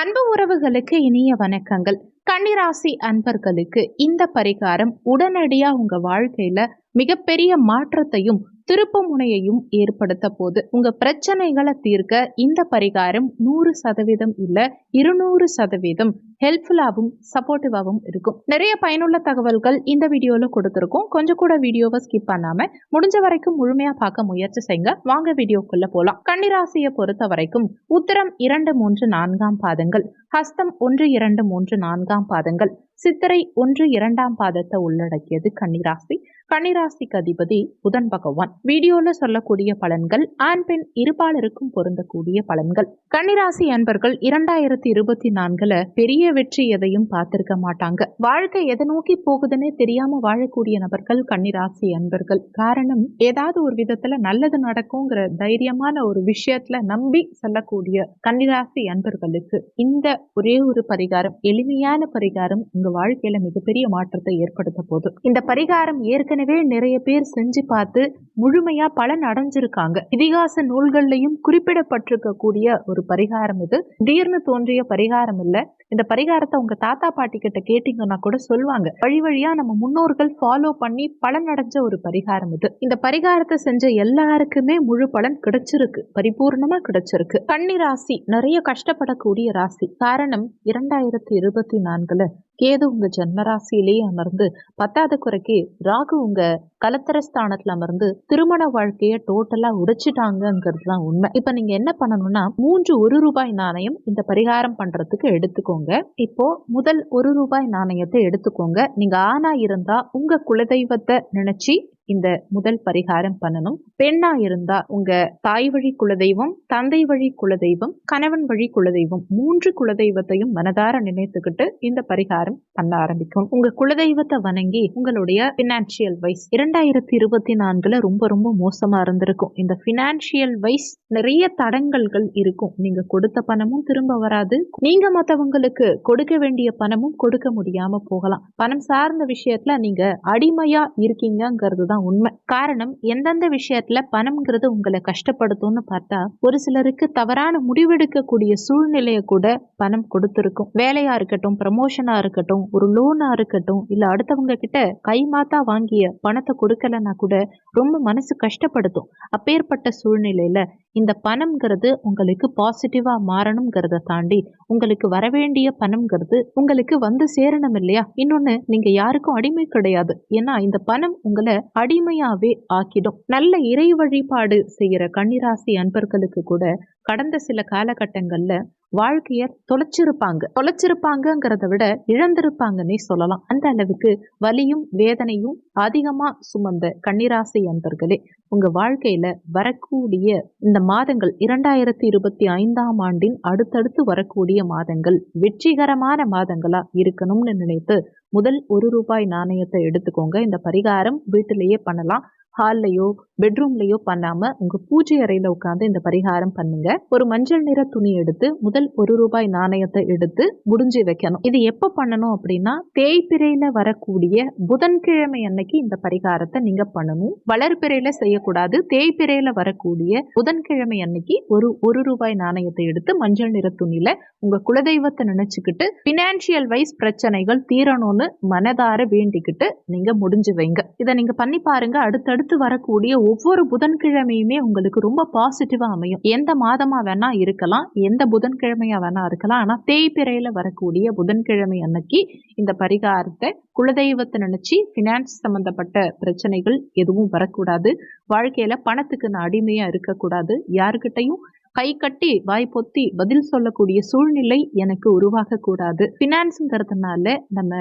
அன்பு உறவுகளுக்கு இனிய வணக்கங்கள். கன்னிராசி அன்பர்களுக்கு இந்த பரிகாரம் உடனடியாக உங்க வாழ்க்கையில மிகப்பெரிய மாற்றத்தையும் திருப்பு முனையையும் ஏற்படுத்த போது உங்க பிரச்சனைகளை தீர்க்க இந்த பரிகாரம் நூறு சதவீதம் இல்ல இருநூறு சதவீதம் ஹெல்ப்ஃபுல்லாகவும் சப்போர்ட்டிவாகவும் இருக்கும். நிறைய பயனுள்ள தகவல்கள் இந்த வீடியோல கொடுத்துருக்கோம். கொஞ்சம் கூட வீடியோவை ஸ்கிப் பண்ணாம முடிஞ்ச வரைக்கும் முழுமையா பார்க்க முயற்சி செய்யுங்க. வாங்க வீடியோக்குள்ள போலாம். கன்னிராசியை பொறுத்த வரைக்கும் உத்தரம் இரண்டு மூன்று நான்காம் பாதங்கள் ஹஸ்தம் ஒன்று இரண்டு மூன்று நான்காம் பாதங்கள் சித்திரை ஒன்று இரண்டாம் பாதத்தை உள்ளடக்கியது கன்னிராசி. கன்னிராசிக்கு அதிபதி புதன் பகவான். வீடியோல சொல்லக்கூடிய பலன்கள் ஆண் பெண் இருபாலருக்கும் பொருந்தக்கூடிய பலன்கள். கன்னிராசி அன்பர்கள் இரண்டாயிரத்தி இருபத்தி நான்குல பெரிய வெற்றி எதையும் பார்த்திருக்க மாட்டாங்க. வாழ்க்கை எதை நோக்கி போகுதுன்னே தெரியாம வாழக்கூடிய நபர்கள் கன்னிராசி அன்பர்கள். காரணம் ஏதாவது ஒரு விதத்துல நல்லது நடக்குங்கிற தைரியமான ஒரு விஷயத்துல நம்பி செல்லக்கூடிய கன்னிராசி அன்பர்களுக்கு இந்த ஒரே ஒரு பரிகாரம் எளிமையான பரிகாரம் உங்க வாழ்க்கையில மிகப்பெரிய மாற்றத்தை ஏற்படுத்த போதும் இந்த பரிகாரம் ஏற்கனவே நிறைய பேர் செஞ்சு பார்த்து முழுமையா பலன் அடைஞ்சிருக்காங்க. இதிகாச நூல்கள்லையும் குறிப்பிடப்பட்டிருக்கக்கூடிய ஒரு பரிகாரம் இது. திடீர்னு தோன்றிய பரிகாரம் இல்ல. இந்த பரிகாரத்தை உங்க தாத்தா பாட்டி கிட்ட கேட்டீங்கன்னா கூட சொல்லுவாங்க. வழி வழியா நம்ம முன்னோர்கள் ஃபாலோ பண்ணி பலன் அடைஞ்ச ஒரு பரிகாரம் இது. இந்த பரிகாரத்தை செஞ்ச எல்லாருக்குமே முழு பலன் கிடைச்சிருக்கு. பரிபூர்ணமா கிடைச்சிருக்கு. கன்னி ராசி நிறைய கஷ்டப்படக்கூடிய ராசி. காரணம் இரண்டாயிரத்தி இருபத்தி நான்குல கேது உங்க ஜென்மராசியிலேயே அமர்ந்து பத்தாவது குறைக்கு ராகு உங்க கலத்தரஸ்தானத்துல அமர்ந்து திருமண வாழ்க்கைய டோட்டலா உடைச்சிட்டாங்கிறது தான் உண்மை. இப்ப நீங்க என்ன பண்ணணும்னா மூன்று ஒரு ரூபாய் நாணயம் இந்த பரிகாரம் பண்றதுக்கு எடுத்துக்கோங்க. இப்போ முதல் ஒரு ரூபாய் நாணயத்தை எடுத்துக்கோங்க. நீங்க ஆணா இருந்தா உங்க குலதெய்வத்தை நினைச்சு இந்த முதல் பரிகாரம் பண்ணணும். பெண்ணா இருந்தா உங்க தாய் வழி குலதெய்வம் தந்தை வழி குலதெய்வம் கணவன் வழி குலதெய்வம் மூன்று குலதெய்வத்தையும் மனதார நினைத்துக்கிட்டு இந்த பரிகாரம் பண்ண ஆரம்பிக்கும். உங்க குலதெய்வத்தை வணங்கி உங்களுடைய பினான்சியல் வைஸ் இரண்டாயிரத்தி இருபத்தி நான்குல ரொம்ப ரொம்ப மோசமா இருந்திருக்கும். இந்த பினான்சியல் வைஸ் நிறைய தடங்கல்கள் இருக்கும். நீங்க கொடுத்த பணமும் திரும்ப வராது. நீங்க மத்தவங்களுக்கு கொடுக்க வேண்டிய பணமும் கொடுக்க முடியாம போகலாம். பணம் சார்ந்த விஷயத்துல நீங்க அடிமையா இருக்கீங்கிறது தான் உண்மை. காரணம் எந்தெந்த விஷயத்துல பணம்ங்கிறது உங்களை கஷ்டப்படுத்தும்னு பார்த்தா ஒரு சிலருக்கு தவறான முடிவெடுக்கக்கூடிய சூழ்நிலையை கூட பணம் கொடுத்துருக்கும். வேலையா இருக்கட்டும் ப்ரமோஷனா இருக்கட்டும் ஒரு லோனா இருக்கட்டும் இல்ல அடுத்தவங்க கிட்ட கை மாத்தா வாங்கிய பணத்தை கொடுக்கலன்னா கூட ரொம்ப மனசு கஷ்டப்படுத்தும். அப்பேற்பட்ட சூழ்நிலையில இந்த பணம்ங்கிறது உங்களுக்கு பாசிட்டிவா மாறணுங்கிறத தாண்டி உங்களுக்கு வரவேண்டிய பணம்ங்கிறது உங்களுக்கு வந்து சேரணும் இல்லையா? இன்னொன்னு நீங்க யாருக்கும் அடிமை கிடையாது. ஏன்னா இந்த பணம் உங்களை அடிமையாவே ஆக்கிடும். நல்ல இறை வழிபாடு செய்கிற கன்னிராசி அன்பர்களுக்கு கூட கடந்த சில காலகட்டங்கள்ல வாழ்க்கைய தொலைச்சிருப்பாங்க. தொலைச்சிருப்பாங்கங்கிறத விட இழந்திருப்பாங்கன்னே சொல்லலாம். அந்த அளவுக்கு வலியும் வேதனையும் அதிகமா சுமந்த கன்னிராசி அன்பர்களே உங்க வாழ்க்கையில வரக்கூடிய இந்த மாதங்கள் இரண்டாயிரத்தி இருபத்தி ஐந்தாம் ஆண்டின் அடுத்தடுத்து வரக்கூடிய மாதங்கள் வெற்றிகரமான மாதங்களா இருக்கணும்னு நினைத்து முதல் ஒரு ரூபாய் நாணயத்தை எடுத்துக்கோங்க. இந்த பரிகாரம் வீட்டிலேயே பண்ணலாம். ஹால்லையோ பெட்ரூம்லையோ பண்ணாம உங்க பூஜை அறையில உட்காந்து இந்த பரிகாரம் பண்ணுங்க. ஒரு மஞ்சள் நிற துணி எடுத்து முதல் ஒரு ரூபாய் நாணயத்தை எடுத்து முடிஞ்சு வைக்கணும். இது எப்ப பண்ணணும் அப்படின்னா தேய்பிரையில வரக்கூடிய புதன்கிழமை அன்னைக்கு இந்த பரிகாரத்தை நீங்க பண்ணணும். வளர்பிறையில செய்யக்கூடாது. தேய்பிரையில வரக்கூடிய புதன்கிழமை அன்னைக்கு ஒரு ஒரு ரூபாய் நாணயத்தை எடுத்து மஞ்சள் நிற துணியில உங்க குலதெய்வத்தை நினைச்சுக்கிட்டு பினான்சியல் வைஸ் பிரச்சனைகள் தீரணும்னு மனதார வேண்டிக்கிட்டு நீங்க முடிஞ்சு வைங்க. இதை நீங்க பண்ணி பாருங்க. அடுத்தடுத்து வரக்கூடிய ஒவ்வொரு புதன்கிழமையுமே உங்களுக்கு ரொம்ப பாசிட்டிவா அமையும். எந்த மாதமா வேணா இருக்கலாம் எந்த புதன்கிழமையா வேணா இருக்கலாம். ஆனா தேய்பிறையில வரக்கூடிய புதன்கிழமை அன்னைக்கு இந்த பரிகாரத்தை குலதெய்வத்தை நினைச்சு பினான்ஸ் சம்பந்தப்பட்ட பிரச்சனைகள் எதுவும் வரக்கூடாது. வாழ்க்கையில பணத்துக்கு நான் அடிமையா இருக்கக்கூடாது. யாருக்கிட்டையும் கை கட்டி வாய் பொத்தி பதில் சொல்லக்கூடிய சூழ்நிலை எனக்கு உருவாகக்கூடாது. பினான்ஸுங்கிறதுனால நம்ம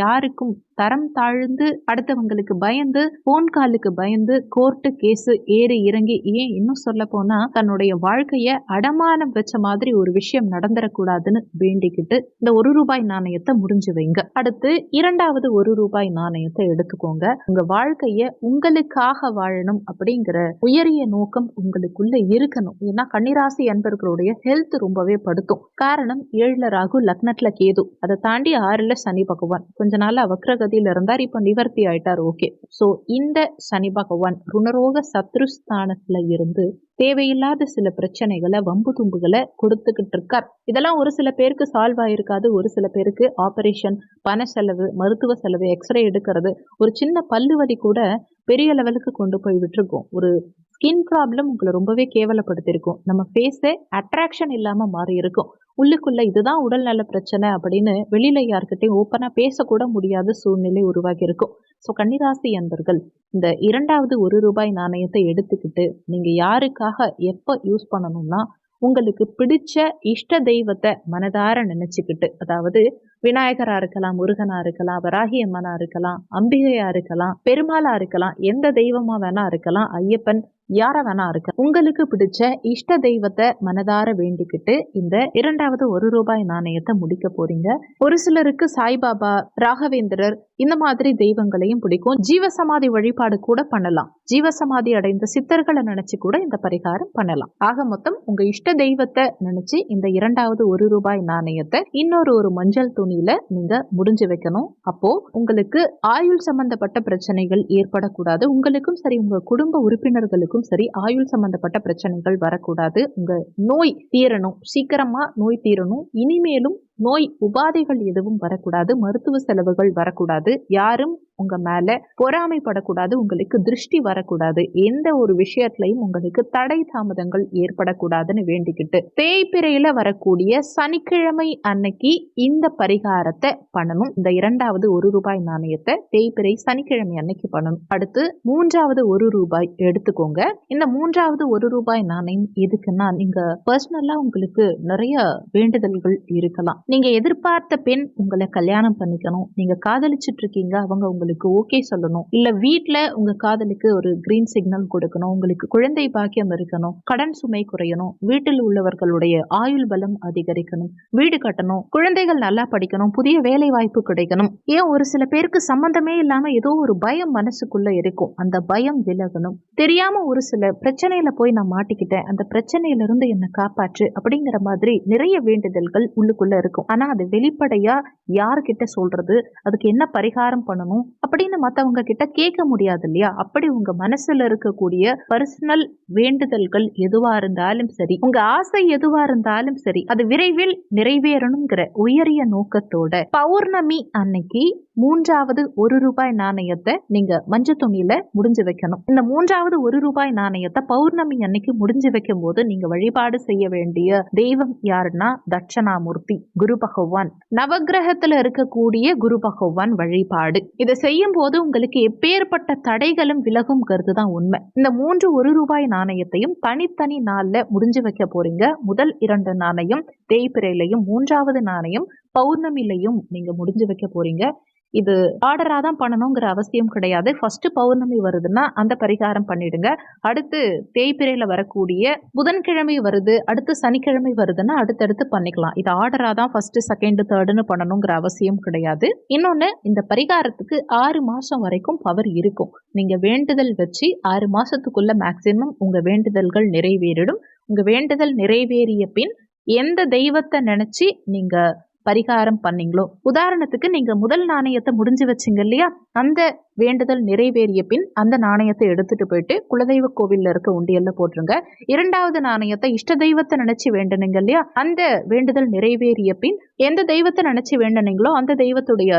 யாருக்கும் தரம் தாழ்ந்து அடுத்தவங்களுக்கு பயந்து போன் காலுக்கு பயந்து கோர்ட்டு கேஸு ஏறி இறங்கி ஏன் இன்னும் சொல்ல போனா தன்னுடைய வாழ்க்கைய அடமானம் வச்ச மாதிரி ஒரு விஷயம் நடந்துடக்கூடாதுன்னு வேண்டிக்கிட்டு இந்த ஒரு ரூபாய் நாணயத்தை முடிஞ்சு வைங்க. அடுத்து இரண்டாவது ஒரு ரூபாய் நாணயத்தை எடுத்துக்கோங்க. உங்க வாழ்க்கைய உங்களுக்காக வாழணும் அப்படிங்கிற உயரிய நோக்கம் உங்களுக்குள்ள இருக்கணும். ஏன்னா கன்னிராசி அன்பர்களுடைய ஹெல்த் ரொம்பவே படுத்தும். காரணம் ஏழுல ராகு லக்னத்துல கேது. அதை தாண்டி ஆறுல சனி பகவான். கொஞ்ச நாள் வக்ரகதி கதியில இருந்தார் இப்போ நிவர்த்தி ஆயிட்டார் ஓகே ஸோ இந்த சனி பகவான் ருணரோக சத்ருஸ்தானத்துல இருந்து தேவையில்லாத சில பிரச்சனைகளை வம்பு தும்புகளை கொடுத்துக்கிட்டு இருக்கார். இதெல்லாம் ஒரு சில பேருக்கு சால்வ் ஆயிருக்காது ஒரு சில பேருக்கு ஆபரேஷன் பண செலவு மருத்துவ செலவு எக்ஸ்ரே எடுக்கிறது ஒரு சின்ன பல்லு வலி கூட பெரிய லெவலுக்கு கொண்டு போய் விட்டுருக்கோம். ஒரு ஸ்கின் ப்ராப்ளம் உங்களை ரொம்பவே கேவலப்படுத்தியிருக்கும். நம்ம ஃபேஸே அட்ராக்ஷன் இல்லாமல் மாறி இருக்கும் உள்ளுக்குள்ளே இதுதான் உடல்நல பிரச்சனை அப்படின்னு வெளியில் யார்கிட்டையும் ஓப்பனாக பேசக்கூட முடியாத சூழ்நிலை உருவாகி இருக்கும். ஸோ கன்னிராசி அன்பர்கள் இந்த இரண்டாவது ஒரு ரூபாய் நாணயத்தை எடுத்துக்கிட்டு நீங்கள் யாருக்காக எப்போ யூஸ் பண்ணணும்னா உங்களுக்கு பிடிச்ச இஷ்ட தெய்வத்தை மனதார நினச்சிக்கிட்டு அதாவது விநாயகரா இருக்கலாம் முருகனா இருக்கலாம் வராகி அம்மனா இருக்கலாம் அம்பிகையா இருக்கலாம் பெருமாளா இருக்கலாம் எந்த தெய்வமா வேணா இருக்கலாம் ஐயப்பன் யார வேணா இருக்க உங்களுக்கு பிடிச்ச இஷ்ட தெய்வத்தை மனதார வேண்டிக்கிட்டு இந்த இரண்டாவது ஒரு ரூபாய் நாணயத்தை முடிக்க போறீங்க. ஒரு சிலருக்கு சாய்பாபா ராகவேந்திரர் இந்த மாதிரி தெய்வங்களையும் பிடிக்கும். ஜீவசமாதி வழிபாடு கூட பண்ணலாம். ஜீவசமாதி அடைந்த சித்தர்களை நினைச்சு கூட இந்த பரிகாரம் பண்ணலாம். ஆக மொத்தம் உங்க இஷ்ட தெய்வத்தை நினைச்சு இந்த இரண்டாவது ஒரு ரூபாய் நாணயத்தை இன்னொரு ஒரு மஞ்சள் தூண் துணியில நீங்க முடிஞ்சு வைக்கணும். அப்போ உங்களுக்கு ஆயுள் சம்பந்தப்பட்ட பிரச்சனைகள் ஏற்படக்கூடாது. உங்களுக்கும் சரி உங்க குடும்ப உறுப்பினர்களுக்கும் சரி ஆயுள் சம்பந்தப்பட்ட பிரச்சனைகள் வரக்கூடாது. உங்க நோய் தீரணும். சீக்கிரமா நோய் தீரணும். இனிமேலும் நோய் உபாதைகள் எதுவும் வரக்கூடாது. மருத்துவ செலவுகள் வரக்கூடாது. யாரும் உங்க மேல பொறாமைப்படக்கூடாது உங்களுக்கு திருஷ்டி வரக்கூடாது. எந்த ஒரு விஷயத்திலையும் உங்களுக்கு தடை தாமதங்கள் ஏற்படக்கூடாதுன்னு வேண்டிக்கிட்டு தேய்பிரையில வரக்கூடிய சனிக்கிழமை அன்னைக்கு இந்த பரிகாரத்தை பண்ணணும். இந்த இரண்டாவது ஒரு ரூபாய் நாணயத்தை தேய்பிரை சனிக்கிழமை அன்னைக்கு பண்ணணும். அடுத்து மூன்றாவது ஒரு ரூபாய் எடுத்துக்கோங்க. இந்த மூன்றாவது ஒரு ரூபாய் நாணயம் எதுக்குன்னா நீங்க பர்சனலா உங்களுக்கு நிறைய வேண்டுதல்கள் இருக்கலாம். நீங்க எதிர்பார்த்த பெண் உங்களை கல்யாணம் பண்ணிக்கணும். நீங்க காதலிச்சிட்டு இருக்கீங்க அவங்க உங்களுக்கு ஓகே சொல்லணும். இல்ல வீட்ல உங்க காதலுக்கு ஒரு கிரீன் சிக்னல் கொடுக்கணும். உங்களுக்கு குழந்தை பாக்கியம் இருக்கணும். கடன் சுமை குறையணும். வீட்டில் உள்ளவர்களுடைய ஆயுள் பலம் அதிகரிக்கணும். வீடு கட்டணும். குழந்தைகள் நல்லா படிக்கணும். புதிய வேலை வாய்ப்பு கிடைக்கணும். ஏன் ஒரு சில பேருக்கு சம்பந்தமே இல்லாம ஏதோ ஒரு பயம் மனசுக்குள்ள இருக்கும். அந்த பயம் விலகணும். தெரியாம ஒரு சில பிரச்சனையில போய் நான் மாட்டிக்கிட்டேன். அந்த பிரச்சனையில இருந்து என்னை காப்பாற்று அப்படிங்கிற மாதிரி நிறைய வேண்டுதல்கள் உள்ளுக்குள்ள இருக்கும். ஆனா அது வெளிப்படையா யார்கிட்ட சொல்றது? அதுக்கு என்ன பரிகாரம் பண்ணணும்? அப்படின்னு மத்தவங்க கிட்ட கேட்க முடியாது இல்லையா? அப்படி உங்க மனசுல இருக்கக்கூடிய பர்சனல் வேண்டுதல்கள் எதுவா இருந்தாலும் சரி உங்க ஆசை எதுவா இருந்தாலும் சரி அது விரைவில் நிறைவேறணுங்கிற உயரிய நோக்கத்தோட பௌர்ணமி அன்னைக்கு மூன்றாவது ஒரு ரூபாய் நாணயத்தை நீங்க மஞ்ச துணியில முடிஞ்சு வைக்கணும். இந்த மூன்றாவது ஒரு ரூபாய் நாணயத்தை பௌர்ணமி அன்னைக்கு முடிஞ்சு வைக்கும் போது நீங்க வழிபாடு செய்ய வேண்டிய தெய்வம் யாருன்னா தட்சணாமூர்த்தி குரு பகவான். நவகிரகத்துல இருக்கக்கூடிய குரு பகவான் வழிபாடு. இதை செய்யும் போது உங்களுக்கு எப்பேற்பட்ட தடைகளும் விலகும்ங்கிறது தான் உண்மை. இந்த மூன்று ஒரு ரூபாய் நாணயத்தையும் தனித்தனி நாள்ல முடிஞ்சு வைக்க போறீங்க. முதல் இரண்டு நாணயம் தேய்பிரையிலையும் மூன்றாவது நாணயம் பௌர்ணமிலையும் நீங்க முடிஞ்சு வைக்க போறீங்க. இது ஆர்டராக தான் பண்ணணுங்கிற அவசியம் கிடையாது. ஃபர்ஸ்ட் பௌர்ணமி வருதுன்னா அந்த பரிகாரம் பண்ணிடுங்க. அடுத்து தேய்பிரையில் வரக்கூடிய புதன்கிழமை வருது அடுத்து சனிக்கிழமை வருதுன்னா அடுத்தடுத்து பண்ணிக்கலாம். இது ஆர்டராக தான் ஃபர்ஸ்ட் செகண்ட் தேர்டுன்னு பண்ணணுங்கிற அவசியம் கிடையாது. இன்னொன்று இந்த பரிகாரத்துக்கு ஆறு மாதம் வரைக்கும் பவர் இருக்கும். நீங்கள் வேண்டுதல் வச்சு ஆறு மாதத்துக்குள்ளே மேக்சிமம் உங்கள் வேண்டுதல்கள் நிறைவேறிடும். உங்கள் வேண்டுதல் நிறைவேறிய பின் எந்த தெய்வத்தை நினச்சி நீங்கள் பரிகாரம் பண்ணீங்களோ? உதாரணத்துக்கு நீங்க முதல் நாணயத்தை முடிஞ்சு வச்சிங்க இல்லையா? அந்த வேண்டுதல் நிறைவேறிய பின் அந்த நாணயத்தை எடுத்துட்டு போயிட்டு குலதெய்வ கோவில்ல இருக்க உண்டியல்ல போட்டுருங்க. இரண்டாவது நாணயத்தை இஷ்ட தெய்வத்தை நினைச்சு வேண்டனுங்க இல்லையா? அந்த வேண்டுதல் நிறைவேறிய பின் எந்த தெய்வத்தை நினைச்சு வேண்டனீங்களோ அந்த தெய்வத்துடைய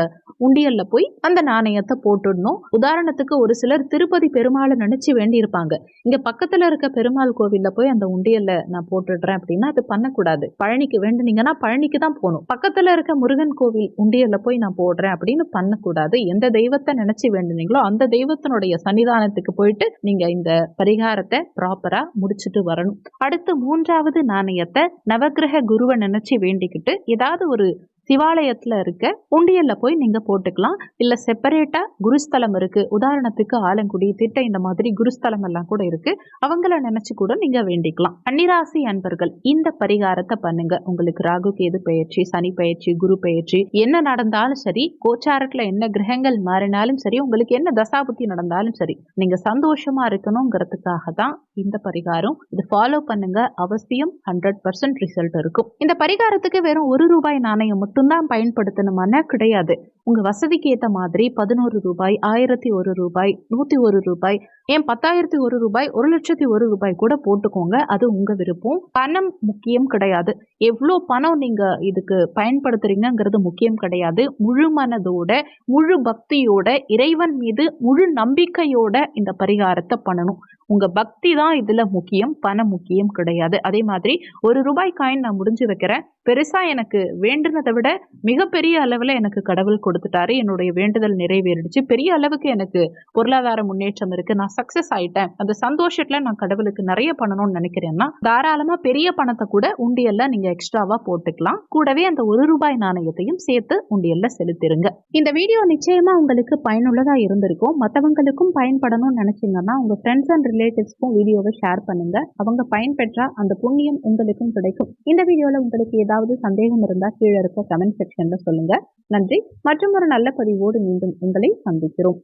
உண்டியல்ல போய் அந்த நாணயத்தை போட்டுடணும். உதாரணத்துக்கு ஒரு சிலர் திருப்பதி பெருமாளை நினைச்சு வேண்டி இருப்பாங்க இங்க பக்கத்துல இருக்க பெருமாள் கோவில்ல போய் அந்த உண்டியல்ல நான் போட்டுடுறேன் அப்படின்னா அது பண்ணக்கூடாது. பழனிக்கு வேண்டுனீங்கன்னா பழனிக்கு தான் போகணும். பக்கத்துல இருக்க முருகன் கோவில் உண்டியல்ல போய் நான் போடுறேன் அப்படின்னு பண்ணக்கூடாது. எந்த தெய்வத்தை நினைச்சு வேண்டுனீங்களோ அந்த தெய்வத்தினுடைய சன்னிதானத்துக்கு போயிட்டு நீங்க இந்த பரிகாரத்தை ப்ராப்பரா முடிச்சுட்டு வரணும். அடுத்து மூன்றாவது நாணயத்தை நவக்கிரக குருவை நினைச்சு வேண்டிக்கிட்டு ஏதாவது ஒரு சிவாலயத்தில் இருக்க உண்டியலில் போய் நீங்கள் போட்டுக்கலாம். இல்லை செப்பரேட்டாக குருஸ்தலம் இருக்குது உதாரணத்துக்கு ஆலங்குடி திட்ட இந்த மாதிரி குருஸ்தலம் எல்லாம் கூட இருக்கு. அவங்கள நினச்சி கூட நீங்கள் வேண்டிக்கலாம். கன்னிராசி அன்பர்கள் இந்த பரிகாரத்தை பண்ணுங்க. உங்களுக்கு ராகு கேது பயிற்சி சனி பயிற்சி குரு பயிற்சி என்ன நடந்தாலும் சரி கோச்சாரத்தில் என்ன கிரகங்கள் மாறினாலும் சரி உங்களுக்கு என்ன தசாபுத்தி நடந்தாலும் சரி நீங்கள் சந்தோஷமாக இருக்கணுங்கிறதுக்காக தான் இந்த பரிகாரம். இது ஃபாலோ பண்ணுங்க. அவசியம் ஹண்ட்ரட் பர்சன்ட் ரிசல்ட் இருக்கும். இந்த பரிகாரத்துக்கு வெறும் ஒரு ரூபாய் நாணயம் மட்டும் மட்டும்தான் பயன்படுத்தணுமானா கிடையாது. உங்கள் வசதிக்கு ஏற்ற மாதிரி பதினோரு ரூபாய் ஆயிரத்தி ஒரு ரூபாய் நூற்றி ஒரு ரூபாய் ஏன் பத்தாயிரத்தி ஒரு ரூபாய் ஒரு லட்சத்தி ஒரு ரூபாய் கூட போட்டுக்கோங்க. அது உங்கள் விருப்பம். பணம் முக்கியம் கிடையாது. எவ்வளோ பணம் நீங்கள் இதுக்கு பயன்படுத்துறீங்கிறது முக்கியம் கிடையாது. முழு மனதோட முழு பக்தியோட இறைவன் மீது முழு நம்பிக்கையோட இந்த பரிகாரத்தை பண்ணணும். உங்க பக்தி தான் இதுல முக்கியம் பணம் முக்கியம் கிடையாது. அதே மாதிரி ஒரு ரூபாய் காயின் நான் முடிஞ்சு வைக்கிறேன். பெருசா எனக்கு வேண்டுனதை விட மிகப்பெரிய அளவுல எனக்கு கடவுள் கொடுத்துட்டாரு. என்னுடைய வேண்டுதல் நிறைவேறிடுச்சு. பெரிய அளவுக்கு எனக்கு பொருளாதார முன்னேற்றம் இருக்கு. நான் சக்சஸ் ஆயிட்டேன். அந்த சந்தோஷத்துல நான் கடவுளுக்கு நிறைய பண்ணணும்னு நினைக்கிறேன்னா தாராளமா பெரிய பணத்தை கூட உண்டியல்ல நீங்க எக்ஸ்ட்ராவா போட்டுக்கலாம். கூடவே அந்த ஒரு ரூபாய் நாணயத்தையும் சேர்த்து உண்டியல்ல செலுத்திருங்க. இந்த வீடியோ நிச்சயமா உங்களுக்கு பயனுள்ளதா இருந்திருக்கும். மற்றவங்களுக்கும் பயன்படணும்னு நினைச்சீங்கன்னா உங்க ஃப்ரெண்ட்ஸ் அண்ட் ரிலேட்டிவ்ஸ்க்கும் வீடியோவை ஷேர் பண்ணுங்க. அவங்க பயன்பெற்றா அந்த புண்ணியம் உங்களுக்கும் கிடைக்கும். இந்த வீடியோல உங்களுக்கு ஏதாவது சந்தேகம் இருந்தா கீழே இருக்க கமெண்ட் செக்ஷன்ல சொல்லுங்க. நன்றி. மற்றும் ஒரு நல்ல பதிவோடு மீண்டும் உங்களை சந்திக்கிறோம்.